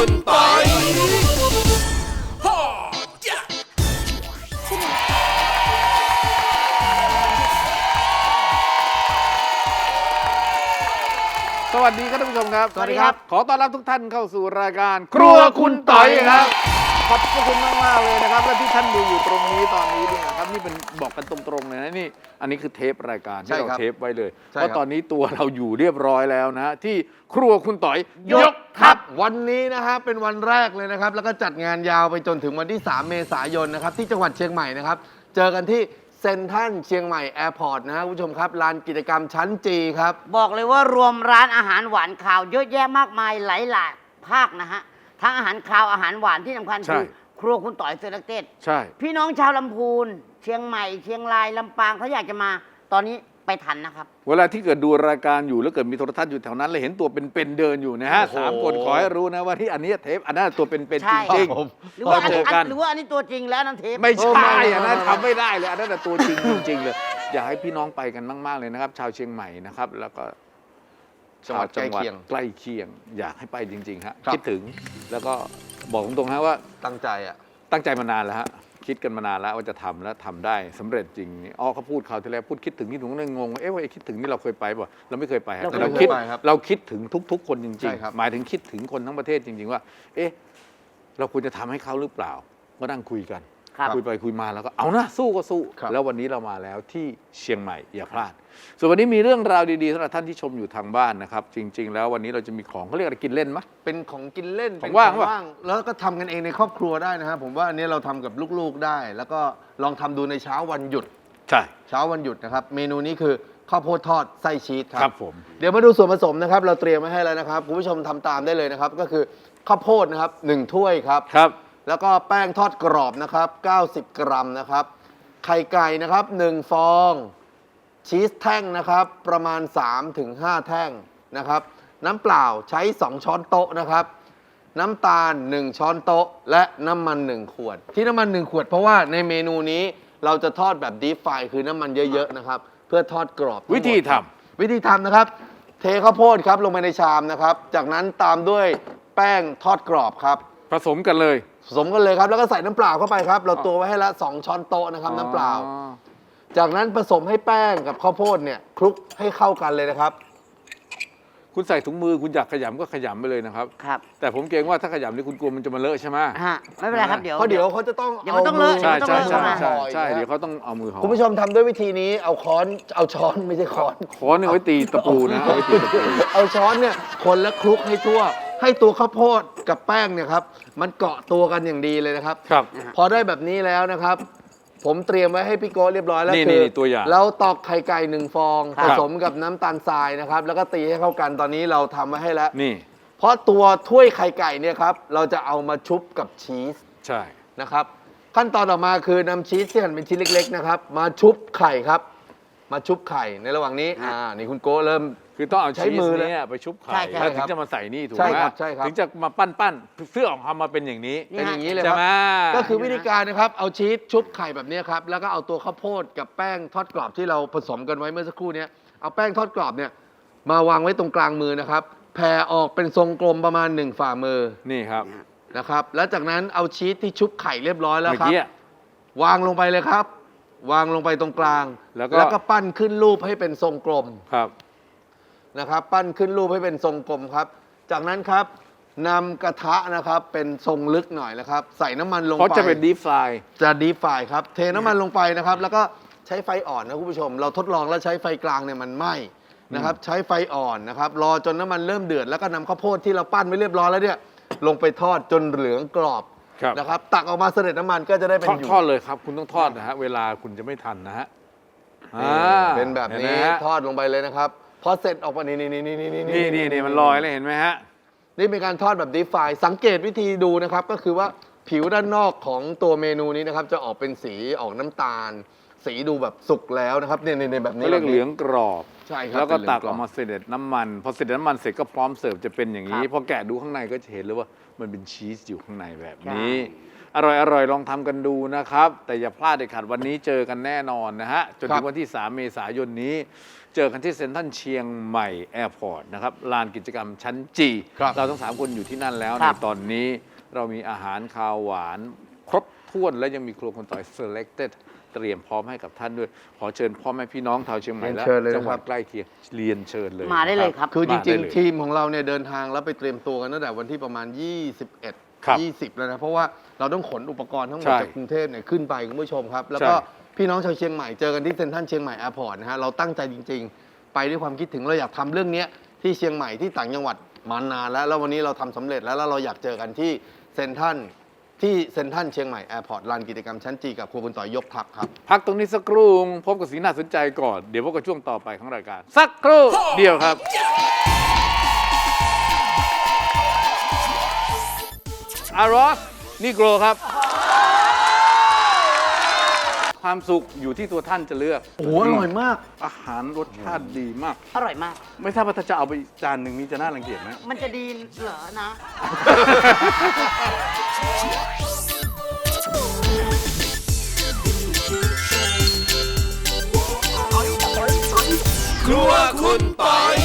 คุณปอยสวัสดีครับท่านผู้ชมครับ สวัสดีครับ ขอต้อนรับทุกท่านเข้าสู่รายการ ครัวคุณต่อยครับ ขอบพระคุณมากมากๆเลยนะครับ และที่ท่านดูอยู่ตรงนี้ตอนนี้เนี่ยนะครับนี่เป็นบอกกันตรงๆเลยนะนี่ อันนี้คือเทปรายการที่ใช่เราครับเทปไว้เลยใช่เพราะครับตอนนี้ตัวเราอยู่เรียบร้อยแล้วนะฮะที่ครัวคุณต่อยยกครับวันนี้นะฮะเป็นวันแรกเลยนะครับ แล้วก็จัดงานยาวไปจนถึงวันที่ 3 เมษายนนะครับ ที่จังหวัดเชียงใหม่นะครับ เจอกันที่เซนทรัลเชียงใหม่แอร์พอร์ตนะฮะคุณผู้ชมครับลานกิจกรรมชั้นจีครับ บอกเลยว่ารวมร้านอาหารหวานข่าวเยอะแยะมากมายหลายหลายภาคนะฮะ ทั้งอาหารคาวอาหารหวานที่สำคัญคือครัวคุณต่อยเซเลกเต็ดใช่ พี่น้องชาวลำพูน เชียงใหม่ เชียงรายลำปางเขาอยากจะมา ตอนนี้ไปทันนะครับ เวลาที่เกิดดูรายการอยู่แล้วเกิดมีโทรทัศน์อยู่แถวนั้นเลยเห็นตัวเป็นๆเดินอยู่นะฮะโอ้โห สามคนขอให้รู้นะว่าที่อันนี้เทปอันนั้นตัวเป็นๆใช่ จริงผมหรือว่าอันเจอกันหรือว่าอันนี้ตัวจริงแล้วนั่นเทปๆไม่ใช่เออไม่อันนั้นไม่ทำไม่ได้เลยอันนั้นนะตัวจริงจริงๆเลย อยากให้พี่น้องไปกันมาก ๆ เลยนะครับ ชาวเชียงใหม่นะครับ แล้วก็ จังหวัดใกล้เคียง ใกล้เคียง อยากให้ไปจริง ๆ ฮะ ครับ คิดถึงแล้วก็บอกตรงๆฮะว่าตั้งใจอะ ตั้งใจมานานแล้วฮะ คิดกันมานานแล้วว่าจะทำแล้วทำได้สำเร็จจริงนี่อ๋อเขาพูดคราวที่แล้วพูดคิดถึงนี่ผมก็เลยงงว่าเอ๊ะว่าไอ้คิดถึงนี่เราเคยไปป่ะเราไม่เคยไปฮะเราแต่เราเคยคิดไปครับเราคิดถึงทุก ๆ คนจใช่ริงครับ ๆ หมายถึงคิดถึงคนทั้งประเทศจริง ๆ ว่า เอ๊ะ เราควรจะทำให้เขาหรือเปล่า ก็นั่งคุยกัน ครับคุยไปคุยมาแล้วก็เอานะสู้ก็สู้ ครับ แล้ววันนี้เรามาแล้วที่เชียงใหม่อย่าพลาด ส่วนวันนี้มีเรื่องราวดีๆสำหรับท่านที่ชมอยู่ทางบ้านนะครับ จริง ๆ แล้ววันนี้เราจะมีของเขาเรียกอะไรกินเล่นมะ เป็นของกินเล่นของเป็นว่างปะแล้วก็ทำกันเองในครอบครัวได้นะครับผมว่าอันนี้เราทำกับลูกๆได้ แล้วก็ลองทำดูในเช้าวันหยุด ใช่ เช้าวันหยุดนะครับ เมนูนี้คือข้าวโพดทอดไส้ชีสคครัรับบผม เดี๋ยวมาดูส่วนผสมนะครับ เราเตรียมไว้ให้แล้วนะครับคุณผู้ชมทำตามได้เลยนะครับ ก็คือข้าวโพดนะครับหนึ่งถ้วยครับ ครับ แล้วก็แป้งทอดกรอบนะครับ 90 กรัมนะครับ ไข่ไก่นะครับ 1 ฟอง ชีสแท่งนะครับ ประมาณ 3-5 แท่งนะครับ น้ำเปล่าใช้ 2 ช้อนโต๊ะนะครับ น้ำตาล 1 ช้อนโต๊ะ และน้ำมัน 1 ขวด ที่น้ำมัน 1 ขวดเพราะว่าในเมนูนี้เราจะทอดแบบดีฟายคือน้ำมันเยอะ ๆ นะครับ เพื่อทอดกรอบทั้งหมดวิธีทำ วิธีทำนะครับ เทข้าวโพดครับลงไปในชามนะครับ จากนั้นตามด้วยแป้งทอดกรอบครับ ผสมกันเลย ผสมกันเลยครับแล้วก็ใส่น้ำเปล่าเข้าไปครับ เราตัวไว้ให้ละ2ช้อนโต๊ะนะครับน้ำเปล่า อ๋อจากนั้นผสมให้แป้งกับข้าวโพดเนี่ยคลุกให้เข้ากันเลยนะครับ คุณใส่ถุงมือคุณอยากขยำก็ขยำไปเลยนะครับ ครับแต่ผมเกรงว่าถ้าขยำนี่คุณกลัวมันจะมาเลอะใช่ไหมฮะไม่เป็นไรครับเดี๋ยว เพราะเดี๋ยวเขาจะต้องเดี๋ยวมันต้องเลอะ ใช่ใช่เดี๋ยวใช่มันต้องใช่เลอะใช่เดี๋ยวเขาต้องเอามือห่อคุณผู้ชมทำด้วยวิธีนี้เอาค้อนเอาช้อนไม่ใช่ค้อนขอเนี่ยไว้ตีตะปูนะเอาไว้ตีตะปู เอาช้อนเนี่ยคนและคลุกให้ทั่ว ให้ตัวข้าวโพดกับแป้งเนี่ยครับ มันเกาะตัวกันอย่างดีเลยนะครับ ครับ พอได้แบบนี้แล้วนะครับ ผมเตรียมไว้ให้พี่โก้เรียบร้อยแล้วนี่คืนี่ตัวอย่างเราตอกไข่ไก่หนึ่งฟองครัผบ สมกับน้ำตาลทรายนะครับ แล้วก็ตีให้เข้ากันตอนนี้เราทำไว้ให้แล้ว นี่ เพราะตัวถ้วยไข่ไก่เนี่ยครับเราจะเอามาชุบกับชีส ใช่ นะครับขั้นตอนต่อมาคือนำชีสที่หั่นเป็นชิ้นเล็ก ๆ นะครับ มาชุบไข่ครับ มาชุบไข่ในระหว่างนี้อ่านี่คุณโก้เริ่ม คือต้องเอาใช้ชีสมือเลยเนี่ยไปชุบไข่ใช่ใช่แล้วคถึรังบจะมาใส่นี่ถูกใช่ไหมครับใช่ครับ ถึงจะมาปั้นปั้นเพื่อออกมาเป็นอย่างนี้เป็นอย่างนี้เลยใช่ครับ ไหม ก็คือวิธีการนะครับ เอาชีสชุบไข่แบบนี้ครับ แล้วก็เอาตัวข้าวโพดกับแป้งทอดกรอบที่เราผสมกันไว้เมื่อสักครู่เนี้ยเอาแป้งทอดกรอบเนี่ยมาวางไว้ตรงกลางมือนะครับแผ่ออกเป็นทรงกลมประมาณหนึ่งฝ่ามือนี่ครับนะครับ แล้วจากนั้นเอาชีสที่ชุบไข่เรียบร้อยแล้วเมื่อครับ กี้ วางลงไปเลยครับ วางลงไปตรงกลางแล้วก็ ปั้นขึ้นรูปให้เป็นทรงกลม ครับ นะครับ ปั้นขึ้นรูปให้เป็นทรงกลมครับ จากนั้นครับนำกระทะนะครับเป็นทรงลึกหน่อยนะครับ ใส่น้ำมันลงเพราะไปจะเป็นดีฟรายจะดีฟายครับ เทน้ำมันลงไปนะครับ แล้วก็ใช้ไฟอ่อนนะคุณผู้ชม เราทดลองแล้วใช้ไฟกลางเนี่ยมันไหม้นะครับ ใช้ไฟอ่อนนะครับ รอจนน้ำมันเริ่มเดือดแล้วก็นำข้าวโพดที่เราปั้นไว้เรียบร้อยแล้วเนี่ยลงไปทอดจนเหลืองกรอบครับนะครับ ตักออกมาเสด็จน้ำมันก็จะได้เป็นทอดอยู่ ทอดเลยครับ คุณต้องทอดนะฮะ เวลาคุณจะไม่ทันนะฮะนี่อ่าเป็นแบบห็นี้ไหมฮะ ทอดลงไปเลยนะครับ พอเสร็จออกมานี่นี่นี่นี่นี่นี่นี่นี่มันลอยเลยเห็นไหมฮะ นี่เป็นการทอดแบบดีฟายสังเกตวิธีดูนะครับ ก็คือว่าผิวด้านนอกของตัวเมนูนี้นะครับ จะออกเป็นสีออกน้ำตาล สีดูแบบสุกแล้วนะครับเนี่ยเนี่ยเนี่ยแบบนี้เขาเรียกแบบนี้เหลืองกรอบ ใช่ครับแล้วก็เป็นเหลืองตักกรอออบกมาเสด็จน้ำมัน พอเสด็จน้ำมันเสร็จก็พร้อมเสิร์ฟจะเป็นอย่างนี้ครับพอแกะดูข้างในก็จะเห็นเลยว่ามันเป็นชีสอยู่ข้างในแบบนี้ อร่อยอร่อยลองทำกันดูนะครับ แต่อย่าพลาดเด็ดขาดวันนี้เจอกันแน่นอนนะฮะ จนครัถึบงวันที่ 3 เมษายนนี้ เจอกันที่เซ็นทรัลเชียงใหม่แอร์พอร์ตนะครับลานกิจกรรมชั้นจีครับเราทั้งสามคนอยู่ที่นั่นแล้วคในรับ ตอนนี้เรามีอาหารคาวหวาน ครบถ้วนและยังมีครัวคนต่อย selected เตรียมพร้อมให้กับท่านด้วย ขอเชิญพ่อแม่พี่น้องชาวเชียงใหม่และเรียนเชิญเลยนะครับ จังหวัดใกล้เคียงเรียนเชิญเลยมาได้เลยครับ คือจมาริได้งเลย ๆ ทีมของเราเนี่ยเดินทางแล้วไปเตรียมตัวกันตั้งแต่วันที่ประมาณ 21 ครับ20 แล้วนะ เพราะว่าเราต้องขนอุปกรณ์ทั้งหมดใช่จากกรุงเทพเนี่ยขึ้นไปคุณผู้ชมครับ แล้วก็ใช่ พี่น้องชาวเชียงใหม่เจอกันที่เซ็นทรัลเชียงใหม่แอร์พอร์ตนะฮะเราตั้งใจจริง ๆ ไปด้วยความคิดถึงเราอยากทำเรื่องเนี้ยที่เชียงใหม่ที่ต่างจังหวัดมานานแล้วแล้ววันนี้เราทำสำเร็จแล้วแล้วเราอยากเจอกันที่เซ็นทรัลที่เซ็นทรัลเชียงใหม่แอร์พอร์ตลานกิจกรรมชั้นจีกับครูบุญต่อยยกทัพครับ พักตรงนี้สักครู่พบกับสีน่าสนใจก่อน เดี๋ยวพบกับช่วงต่อไปของรายการ สักครู่เดียวครับ อารอสนิโกรครับ ความสุขอยู่ที่ตัวท่านจะเลือกโอ้โหอร่อยมาก อาหารรสชาติดีมาก อร่อยมาก ไม่ทราบว่าถ้าจะเอาไปจานหนึ่งนี้จะน่ารังเกียจไหม มันจะดีเหรอนะ ครัวคุณปอย